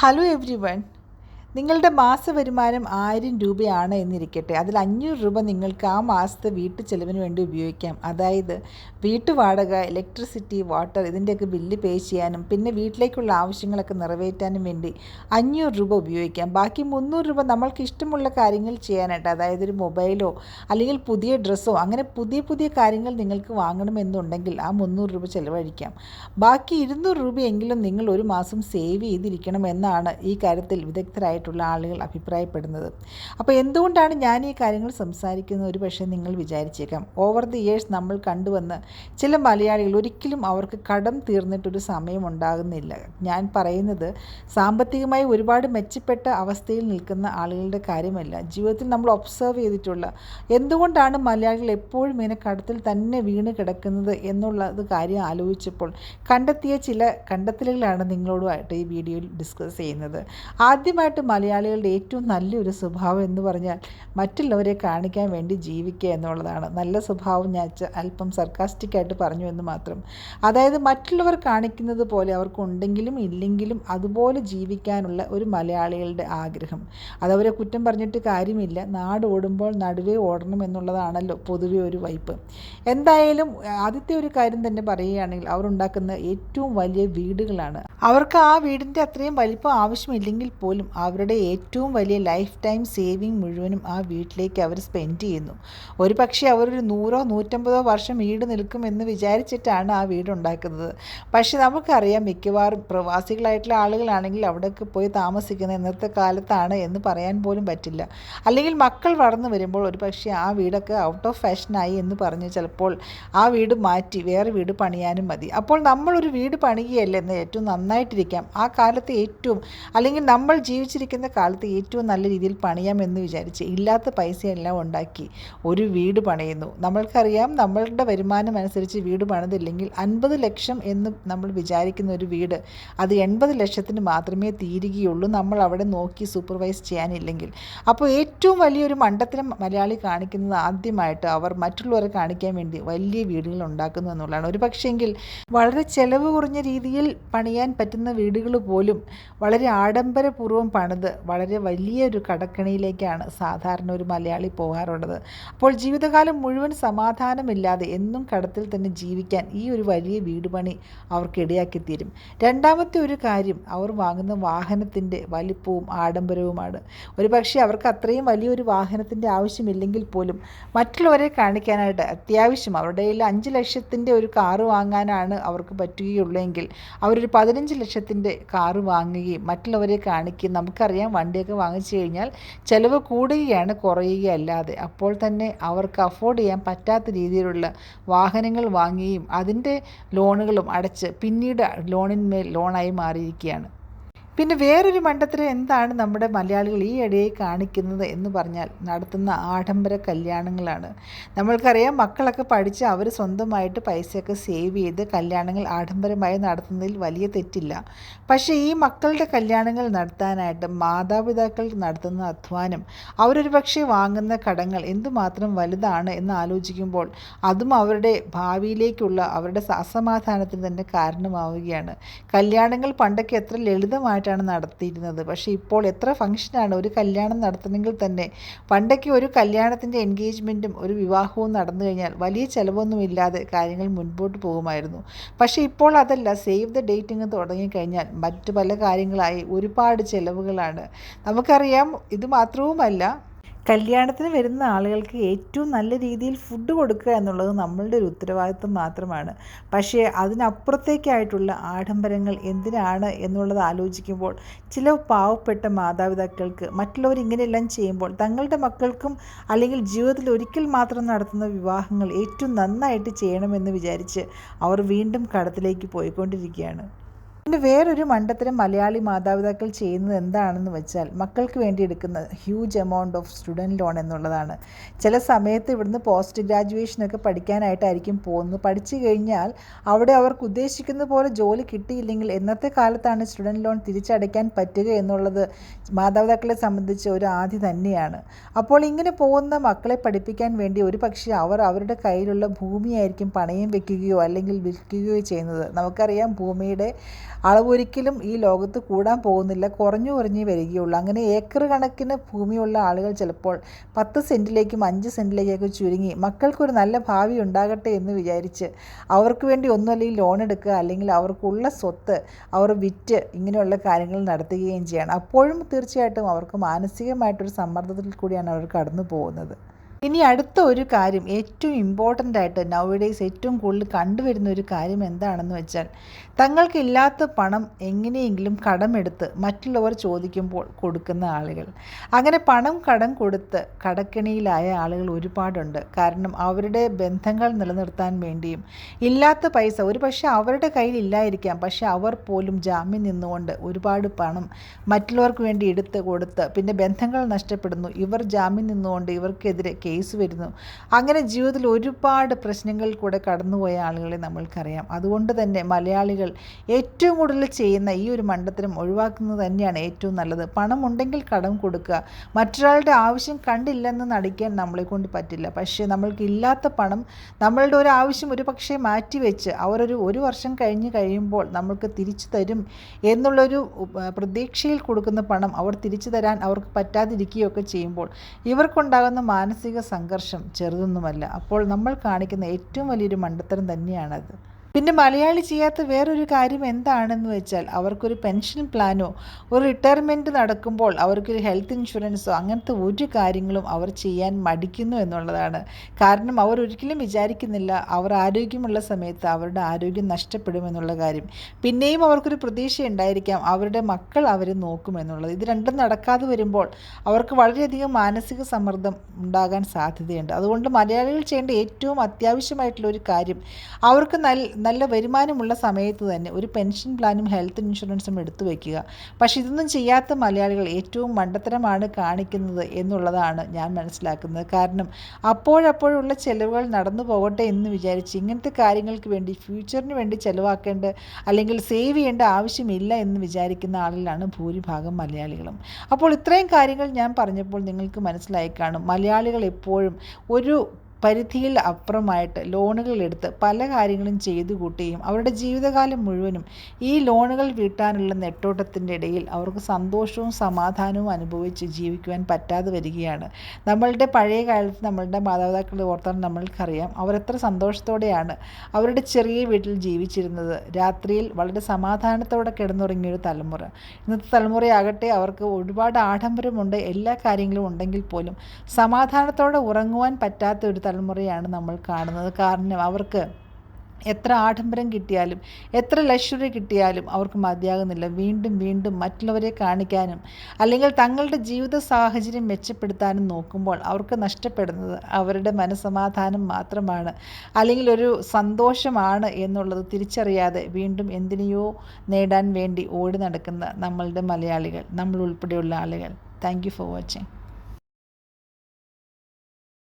hello everyone. നിങ്ങളുടെ മാസ വരുമാനം ആയിരം രൂപയാണ് എന്നിരിക്കട്ടെ. അതിൽ അഞ്ഞൂറ് രൂപ നിങ്ങൾക്ക് ആ മാസത്തെ വീട്ടു ചെലവിന് വേണ്ടി ഉപയോഗിക്കാം. അതായത് വീട്ടുവാടക ഇലക്ട്രിസിറ്റി വാട്ടർ ഇതിന്റെയൊക്കെ ബില്ല് പേ ചെയ്യാനും പിന്നെ വീട്ടിലേക്കുള്ള ആവശ്യങ്ങളൊക്കെ നിറവേറ്റാനും വേണ്ടി അഞ്ഞൂറ് രൂപ ഉപയോഗിക്കാം. ബാക്കി മുന്നൂറ് രൂപ നമ്മൾക്ക് ഇഷ്ടമുള്ള കാര്യങ്ങൾ ചെയ്യാനായിട്ട് അതായത് ഒരു മൊബൈലോ അല്ലെങ്കിൽ പുതിയ ഡ്രസ്സോ അങ്ങനെ പുതിയ പുതിയ കാര്യങ്ങൾ നിങ്ങൾക്ക് വാങ്ങണമെന്നുണ്ടെങ്കിൽ ആ മുന്നൂറ് രൂപ ചിലവഴിക്കാം. ബാക്കി ഇരുന്നൂറ് രൂപയെങ്കിലും നിങ്ങൾ ഒരു മാസം സേവ് ചെയ്തിരിക്കണം എന്നാണ് ഈ കാര്യത്തിൽ വിദഗ്ധരായിട്ടുള്ള ആളുകൾ അഭിപ്രായപ്പെടുന്നത്. അപ്പോൾ എന്തുകൊണ്ടാണ് ഞാൻ ഈ കാര്യങ്ങൾ സംസാരിക്കുന്നത്? ഒരു പക്ഷേ നിങ്ങൾ വിചാരിച്ചേക്കാം. ഓവർ ദി ഇയേഴ്സ് നമ്മൾ കണ്ടുവന്ന് ചില മലയാളികൾ ഒരിക്കലും അവർക്ക് കടം തീർന്നിട്ടൊരു സമയം ഉണ്ടാകുന്നില്ല. ഞാൻ പറയുന്നത് സാമ്പത്തികമായി ഒരുപാട് മെച്ചപ്പെട്ട അവസ്ഥയിൽ നിൽക്കുന്ന ആളുകളുടെ കാര്യമല്ല. ജീവിതത്തിൽ നമ്മൾ ഒബ്സർവ് ചെയ്തിട്ടുള്ള എന്തുകൊണ്ടാണ് മലയാളികൾ എപ്പോഴും ഇങ്ങനെ കടത്തിൽ തന്നെ വീണ് കിടക്കുന്നത് എന്നുള്ളത് കാര്യം ആലോചിച്ചപ്പോൾ കണ്ടെത്തിയ ചില കണ്ടെത്തലുകളാണ് നിങ്ങളോടുമായിട്ട് ഈ വീഡിയോയിൽ ഡിസ്കസ് ചെയ്യുന്നത്. ആദ്യമായിട്ട് മലയാളികളുടെ ഏറ്റവും നല്ലൊരു സ്വഭാവം എന്ന് പറഞ്ഞാൽ മറ്റുള്ളവരെ കാണിക്കാൻ വേണ്ടി ജീവിക്കുക എന്നുള്ളതാണ്. നല്ല സ്വഭാവം ഞാൻ അല്പം സർക്കാസ്റ്റിക്കായിട്ട് പറഞ്ഞു എന്ന് മാത്രം. അതായത് മറ്റുള്ളവർ കാണിക്കുന്നത് പോലെ അവർക്കുണ്ടെങ്കിലും ഇല്ലെങ്കിലും അതുപോലെ ജീവിക്കാനുള്ള ഒരു മലയാളികളുടെ ആഗ്രഹം. അതവരെ കുറ്റം പറഞ്ഞിട്ട് കാര്യമില്ല. നാട് ഓടുമ്പോൾ നടുവേ ഓടണം എന്നുള്ളതാണല്ലോ പൊതുവെ ഒരു വൈപ്പ്. എന്തായാലും ആദ്യത്തെ ഒരു കാര്യം തന്നെ പറയുകയാണെങ്കിൽ അവരുണ്ടാക്കുന്ന ഏറ്റവും വലിയ വീടുകളാണ്. അവർക്ക് ആ വീടിന്റെ അത്രയും വലിപ്പം ആവശ്യമില്ലെങ്കിൽ പോലും അവരുടെ ഏറ്റവും വലിയ ലൈഫ് ടൈം സേവിങ് മുഴുവനും ആ വീട്ടിലേക്ക് അവർ സ്പെൻഡ് ചെയ്യുന്നു. ഒരു പക്ഷേ അവരൊരു നൂറോ നൂറ്റമ്പതോ വർഷം വീട് നിൽക്കുമെന്ന് വിചാരിച്ചിട്ടാണ് ആ വീട് ഉണ്ടാക്കുന്നത്. പക്ഷേ നമുക്കറിയാം മിക്കവാറും പ്രവാസികളായിട്ടുള്ള ആളുകളാണെങ്കിൽ അവിടെയൊക്കെ പോയി താമസിക്കുന്ന ഇന്നത്തെ കാലത്താണ് എന്ന് പറയാൻ പോലും പറ്റില്ല. അല്ലെങ്കിൽ മക്കൾ വളർന്നു വരുമ്പോൾ ഒരു പക്ഷേ ആ വീടൊക്കെ ഔട്ട് ഓഫ് ഫാഷനായി എന്ന് പറഞ്ഞ് ചിലപ്പോൾ ആ വീട് മാറ്റി വേറെ വീട് പണിയാനും മതി. അപ്പോൾ നമ്മളൊരു വീട് പണിയുകയല്ലേ എന്ന് ഏറ്റവും നന്നായിട്ടിരിക്കാം. ആ കാലത്ത് ഏറ്റവും അല്ലെങ്കിൽ നമ്മൾ ജീവിച്ചിരിക്കുന്ന കാലത്ത് ഏറ്റവും നല്ല രീതിയിൽ പണിയാമെന്ന് വിചാരിച്ച് ഇല്ലാത്ത പൈസയെല്ലാം ഉണ്ടാക്കി ഒരു വീട് പണിയുന്നു. നമ്മൾക്കറിയാം നമ്മളുടെ വരുമാനം അനുസരിച്ച് വീട് പണിതില്ലെങ്കിൽ അൻപത് ലക്ഷം എന്ന് നമ്മൾ വിചാരിക്കുന്ന ഒരു വീട് അത് എൺപത് ലക്ഷത്തിന് മാത്രമേ തീരുകയുള്ളൂ. നമ്മൾ അവിടെ നോക്കി സൂപ്പർവൈസ് ചെയ്യാനില്ലെങ്കിൽ. അപ്പോൾ ഏറ്റവും വലിയൊരു മണ്ടത്തിനം മലയാളി കാണിക്കുന്നത് ആദ്യമായിട്ട് അവർ മറ്റുള്ളവരെ കാണിക്കാൻ വേണ്ടി വലിയ വീടുകൾ ഉണ്ടാക്കുന്നു എന്നുള്ളതാണ്. ഒരു പക്ഷേങ്കിൽ വളരെ ചെലവ് കുറഞ്ഞ രീതിയിൽ പണിയാൻ പറ്റുന്ന വീടുകൾ പോലും വളരെ ആഡംബരപൂർവം പണിത് വളരെ വലിയൊരു കടക്കണിയിലേക്കാണ് സാധാരണ ഒരു മലയാളി പോകാറുള്ളത്. അപ്പോൾ ജീവിതകാലം മുഴുവൻ സമാധാനമില്ലാതെ എന്നും കടത്തിൽ തന്നെ ജീവിക്കാൻ ഈ ഒരു വലിയ വീട് പണി അവർക്ക് ഇടയാക്കി തീരും. രണ്ടാമത്തെ ഒരു കാര്യം അവർ വാങ്ങുന്ന വാഹനത്തിന്റെ വലിപ്പവും ആഡംബരവുമാണ്. ഒരു പക്ഷേ അവർക്ക് അത്രയും വലിയൊരു വാഹനത്തിന്റെ ആവശ്യമില്ലെങ്കിൽ പോലും മറ്റുള്ളവരെ കാണിക്കാനായിട്ട് അത്യാവശ്യം അവരുടെ കയ്യിൽ അഞ്ച് ലക്ഷത്തിന്റെ ഒരു കാറ് വാങ്ങാനാണ് അവർക്ക് പറ്റുകയുള്ളെങ്കിൽ അവരൊരു പതിനഞ്ച് ലക്ഷത്തിന്റെ കാറ് വാങ്ങുകയും മറ്റുള്ളവരെ കാണിക്കുകയും നമുക്കറിയാം വണ്ടിയൊക്കെ വാങ്ങിച്ചു കഴിഞ്ഞാൽ ചിലവ് കൂടുകയാണ് കുറയുകയല്ലാതെ. അപ്പോൾ തന്നെ അവർക്ക് അഫോർഡ് ചെയ്യാൻ പറ്റാത്ത രീതിയിലുള്ള വാഹനങ്ങൾ വാങ്ങുകയും അതിന്റെ ലോണുകളും അടച്ച് പിന്നീട് ലോണിന്മേൽ ലോണായി മാറിയിരിക്കുകയാണ്. പിന്നെ വേറൊരു മണ്ഡത്തിൽ എന്താണ് നമ്മുടെ മലയാളികൾ ഈ ഇടയിൽ കാണിക്കുന്നത് എന്ന് പറഞ്ഞാൽ നടത്തുന്ന ആഡംബര കല്യാണങ്ങളാണ്. നമ്മൾക്കറിയാം മക്കളൊക്കെ പഠിച്ച് അവർ സ്വന്തമായിട്ട് പൈസയൊക്കെ സേവ് ചെയ്ത് കല്യാണങ്ങൾ ആഡംബരമായി നടത്തുന്നതിൽ വലിയ തെറ്റില്ല. പക്ഷേ ഈ മക്കളുടെ കല്യാണങ്ങൾ നടത്താനായിട്ട് മാതാപിതാക്കൾ നടത്തുന്ന അധ്വാനം അവരൊരു പക്ഷേ വാങ്ങുന്ന കടങ്ങൾ എന്തുമാത്രം വലുതാണ് എന്ന് ആലോചിക്കുമ്പോൾ അതും അവരുടെ ഭാവിയിലേക്കുള്ള അവരുടെ അസമാധാനത്തിന് തന്നെ കാരണമാവുകയാണ്. കല്യാണങ്ങൾ പണ്ടൊക്കെ എത്ര ലളിതമായിട്ടാണ് നടത്തിയിരുന്നത്. പക്ഷേ ഇപ്പോൾ എത്ര ഫംഗ്ഷനാണ് ഒരു കല്യാണം നടത്തണമെങ്കിൽ തന്നെ പണ്ടൊക്കെ ഒരു കല്യാണത്തിന്റെ എൻഗേജ്മെന്റും ഒരു വിവാഹവും നടന്നു കഴിഞ്ഞാൽ വലിയ ചിലവൊന്നുമില്ലാതെ കാര്യങ്ങൾ മുൻപോട്ട് പോകുമായിരുന്നു. പക്ഷേ ഇപ്പോൾ അതല്ല. സേവ് ദ ഡേറ്റിംഗ് തുടങ്ങിക്കഴിഞ്ഞാൽ മറ്റു പല കാര്യങ്ങളായി ഒരുപാട് ചിലവുകളാണ്. നമുക്കറിയാം ഇത് മാത്രവുമല്ല കല്യാണത്തിന് വരുന്ന ആളുകൾക്ക് ഏറ്റവും നല്ല രീതിയിൽ ഫുഡ് കൊടുക്കുക എന്നുള്ളത് നമ്മളുടെ ഒരു ഉത്തരവാദിത്വം മാത്രമാണ്. പക്ഷേ അതിനപ്പുറത്തേക്കായിട്ടുള്ള ആഡംബരങ്ങൾ എന്തിനാണ് എന്നുള്ളത് ആലോചിക്കുമ്പോൾ ചില പാവപ്പെട്ട മാതാപിതാക്കൾക്ക് മറ്റുള്ളവർ ഇങ്ങനെയെല്ലാം ചെയ്യുമ്പോൾ തങ്ങളുടെ മക്കൾക്കും അല്ലെങ്കിൽ ജീവിതത്തിൽ ഒരിക്കൽ മാത്രം നടത്തുന്ന വിവാഹങ്ങൾ ഏറ്റവും നന്നായിട്ട് ചെയ്യണമെന്ന് വിചാരിച്ച് അവർ വീണ്ടും കടത്തിലേക്ക് പോയിക്കൊണ്ടിരിക്കുകയാണ്. പിന്നെ വേറൊരു മണ്ടത്തരം മലയാളി മാതാപിതാക്കൾ ചെയ്യുന്നത് എന്താണെന്ന് വെച്ചാൽ മക്കൾക്ക് വേണ്ടി എടുക്കുന്ന huge amount of student loan എന്നുള്ളതാണ്. ചില സമയത്ത് ഇവിടുന്ന് പോസ്റ്റ് ഗ്രാജുവേഷനൊക്കെ പഠിക്കാനായിട്ടായിരിക്കും പോകുന്നത്. പഠിച്ചു കഴിഞ്ഞാൽ അവിടെ അവർക്ക് ഉദ്ദേശിക്കുന്ന പോലെ ജോലി കിട്ടിയില്ലെങ്കിൽ എന്നത്തെ കാലത്താണ് സ്റ്റുഡന്റ് ലോൺ തിരിച്ചടയ്ക്കാൻ പറ്റുക എന്നുള്ളത് മാതാപിതാക്കളെ സംബന്ധിച്ച് ഒരു ആദ്യ തന്നെയാണ്. അപ്പോൾ ഇങ്ങനെ പോകുന്ന മക്കളെ പഠിപ്പിക്കാൻ വേണ്ടി ഒരു പക്ഷേ അവർ അവരുടെ കയ്യിലുള്ള ഭൂമിയായിരിക്കും പണയം വെക്കുകയോ അല്ലെങ്കിൽ വിൽക്കുകയോ ചെയ്യുന്നത്. നമുക്കറിയാം ഭൂമിയുടെ അളവൊരിക്കലും ഈ ലോകത്ത് കൂടാൻ പോകുന്നില്ല. കുറഞ്ഞു കുറഞ്ഞേ വരികയുള്ളൂ. അങ്ങനെ ഏക്കർ കണക്കിന് ഭൂമിയുള്ള ആളുകൾ ചിലപ്പോൾ പത്ത് സെന്റിലേക്കും അഞ്ച് സെന്റിലേക്കൊക്കെ ചുരുങ്ങി. മക്കൾക്കൊരു നല്ല ഭാവി ഉണ്ടാകട്ടെ എന്ന് വിചാരിച്ച് അവർക്ക് വേണ്ടി ഒന്നുമല്ലെങ്കിൽ ലോൺ എടുക്കുക അല്ലെങ്കിൽ അവർക്കുള്ള സ്വത്ത് അവർ വിറ്റ് ഇങ്ങനെയുള്ള കാര്യങ്ങൾ നടത്തുകയും ചെയ്യണം. അപ്പോഴും തീർച്ചയായിട്ടും അവർക്ക് മാനസികമായിട്ടൊരു സമ്മർദ്ദത്തിൽ കൂടിയാണ് അവർ കടന്നു പോകുന്നത്. ഇനി അടുത്ത ഒരു കാര്യം ഏറ്റവും ഇമ്പോർട്ടന്റ് ആയിട്ട് നൗഡേയ്സ് ഏറ്റവും കൂടുതൽ കണ്ടുവരുന്ന ഒരു കാര്യം എന്താണെന്ന് വെച്ചാൽ തങ്ങൾക്കില്ലാത്ത പണം എങ്ങനെയെങ്കിലും കടമെടുത്ത് മറ്റുള്ളവർ ചോദിക്കുമ്പോൾ കൊടുക്കുന്ന ആളുകൾ. അങ്ങനെ പണം കടം കൊടുത്ത് കടക്കിണിയിലായ ആളുകൾ ഒരുപാടുണ്ട്. കാരണം അവരുടെ ബന്ധങ്ങൾ നിലനിർത്താൻ വേണ്ടിയും ഇല്ലാത്ത പൈസ ഒരു പക്ഷേ അവരുടെ കയ്യിൽ ഇല്ലായിരിക്കാം പക്ഷേ അവർ പോലും ജാമ്യം നിന്നുകൊണ്ട് ഒരുപാട് പണം മറ്റുള്ളവർക്ക് വേണ്ടി എടുത്ത് കൊടുത്ത് പിന്നെ ബന്ധങ്ങൾ നഷ്ടപ്പെടുന്നു ഇവർ ജാമ്യം നിന്നുകൊണ്ട് ഇവർക്കെതിരെ കേസ് വരുന്നു. അങ്ങനെ ജീവിതത്തിൽ ഒരുപാട് പ്രശ്നങ്ങളിൽ കൂടെ കടന്നുപോയ ആളുകളെ നമ്മൾക്കറിയാം. അതുകൊണ്ട് തന്നെ മലയാളികൾ ഏറ്റവും കൂടുതൽ ചെയ്യുന്ന ഈ ഒരു മണ്ടത്തരം ഒഴിവാക്കുന്നത് തന്നെയാണ് ഏറ്റവും നല്ലത്. പണമുണ്ടെങ്കിൽ കടം കൊടുക്കുക. മറ്റൊരാളുടെ ആവശ്യം കണ്ടില്ലെന്ന് നടിക്കാൻ നമ്മളെ കൊണ്ട് പറ്റില്ല. പക്ഷേ നമ്മൾക്ക് ഇല്ലാത്ത പണം നമ്മളുടെ ഒരു ആവശ്യം ഒരു പക്ഷേ മാറ്റിവെച്ച് അവരൊരു ഒരു വർഷം കഴിഞ്ഞ് കഴിയുമ്പോൾ നമ്മൾക്ക് തിരിച്ചു തരും എന്നുള്ളൊരു പ്രതീക്ഷയിൽ കൊടുക്കുന്ന പണം അവർ തിരിച്ചു തരാൻ അവർക്ക് പറ്റാതിരിക്കുകയൊക്കെ ചെയ്യുമ്പോൾ ഇവർക്കുണ്ടാകുന്ന മാനസിക സംഘർഷം ചെറുതൊന്നുമല്ല. അപ്പോൾ നമ്മൾ കാണിക്കുന്ന ഏറ്റവും വലിയൊരു മണ്ടത്തരം തന്നെയാണത്. പിന്നെ മലയാളി ചെയ്യാത്ത വേറൊരു കാര്യം എന്താണെന്ന് വെച്ചാൽ അവർക്കൊരു പെൻഷൻ പ്ലാനോ ഒരു റിട്ടയർമെന്റ് നടക്കുമ്പോൾ അവർക്കൊരു ഹെൽത്ത് ഇൻഷുറൻസോ അങ്ങനത്തെ ഒരു കാര്യങ്ങളും അവർ ചെയ്യാൻ മടിക്കുന്നു എന്നുള്ളതാണ്. കാരണം അവർ ഒരിക്കലും വിചാരിക്കുന്നില്ല അവർ ആരോഗ്യമുള്ള സമയത്ത് അവരുടെ ആരോഗ്യം നഷ്ടപ്പെടുമെന്നുള്ള കാര്യം. പിന്നെയും അവർക്കൊരു പ്രതീക്ഷ ഉണ്ടായിരിക്കാം അവരുടെ മക്കൾ അവരെ നോക്കുമെന്നുള്ളത് ഇത് രണ്ടും നടക്കാതെ വരുമ്പോൾ അവർക്ക് വളരെയധികം മാനസിക സമ്മർദ്ദം ഉണ്ടാകാൻ സാധ്യതയുണ്ട്. അതുകൊണ്ട് മലയാളികൾ ചെയ്യേണ്ട ഏറ്റവും അത്യാവശ്യമായിട്ടുള്ള ഒരു കാര്യം അവർക്ക് നല്ല നല്ല വരുമാനമുള്ള സമയത്ത് തന്നെ ഒരു പെൻഷൻ പ്ലാനും ഹെൽത്ത് ഇൻഷുറൻസും എടുത്തു വയ്ക്കുക പക്ഷേ ഇതൊന്നും ചെയ്യാത്ത മലയാളികൾ ഏറ്റവും മണ്ടത്തരമാണ് കാണിക്കുന്നത് എന്നുള്ളതാണ് ഞാൻ മനസ്സിലാക്കുന്നത്. കാരണം അപ്പോഴപ്പോഴുള്ള ചിലവുകൾ നടന്നു പോകട്ടെ എന്ന് വിചാരിച്ച് ഇങ്ങനത്തെ കാര്യങ്ങൾക്ക് വേണ്ടി ഫ്യൂച്ചറിന് വേണ്ടി ചിലവാക്കേണ്ട അല്ലെങ്കിൽ സേവ് ചെയ്യേണ്ട ആവശ്യമില്ല എന്ന് വിചാരിക്കുന്ന ആളുകളാണ് ഭൂരിഭാഗം മലയാളികളും. അപ്പോൾ ഇത്രയും കാര്യങ്ങൾ ഞാൻ പറഞ്ഞപ്പോൾ നിങ്ങൾക്ക് മനസ്സിലായി കാണും. മലയാളികൾ എപ്പോഴും ഒരു പരിധിയിൽ അപ്പുറമായിട്ട് ലോണുകൾ എടുത്ത് പല കാര്യങ്ങളും ചെയ്തു കൂട്ടുകയും അവരുടെ ജീവിതകാലം മുഴുവനും ഈ ലോണുകൾ വീട്ടാനുള്ള നെട്ടോട്ടത്തിന്റെ ഇടയിൽ അവർക്ക് സന്തോഷവും സമാധാനവും അനുഭവിച്ച് ജീവിക്കുവാൻ പറ്റാതെ വരികയാണ്. നമ്മളുടെ പഴയ കാലത്ത് നമ്മളുടെ മാതാപിതാക്കളെ ഓർത്താൽ നമ്മൾക്കറിയാം അവരെത്ര സന്തോഷത്തോടെയാണ് അവരുടെ ചെറിയ വീട്ടിൽ ജീവിച്ചിരുന്നത്. രാത്രിയിൽ വളരെ സമാധാനത്തോടെ കിടന്നുറങ്ങിയൊരു തലമുറ. ഇന്നത്തെ തലമുറയാകട്ടെ അവർക്ക് ഒരുപാട് ആഡംബരമുണ്ട്. എല്ലാ കാര്യങ്ങളും ഉണ്ടെങ്കിൽ പോലും സമാധാനത്തോടെ ഉറങ്ങുവാൻ പറ്റാത്ത ഒരു തലമുറയാണ് നമ്മൾ കാണുന്നത്. കാരണം അവർക്ക് എത്ര ആഡംബരം കിട്ടിയാലും എത്ര ലക്ഷറി കിട്ടിയാലും അവർക്ക് മതിയാകുന്നില്ല. വീണ്ടും വീണ്ടും മറ്റുള്ളവരെ കാണിക്കാനും അല്ലെങ്കിൽ തങ്ങളുടെ ജീവിത സാഹചര്യം മെച്ചപ്പെടുത്താനും നോക്കുമ്പോൾ അവർക്ക് നഷ്ടപ്പെടുന്നത് അവരുടെ മനസമാധാനം മാത്രമാണ്. അല്ലെങ്കിൽ ഒരു സന്തോഷമാണ് എന്നുള്ളത് തിരിച്ചറിയാതെ വീണ്ടും എന്തിനെയോ നേടാൻ വേണ്ടി ഓടി നടക്കുന്ന നമ്മളുടെ മലയാളികൾ നമ്മൾ ഉൾപ്പെടെയുള്ള ആളുകൾ. Thank for watching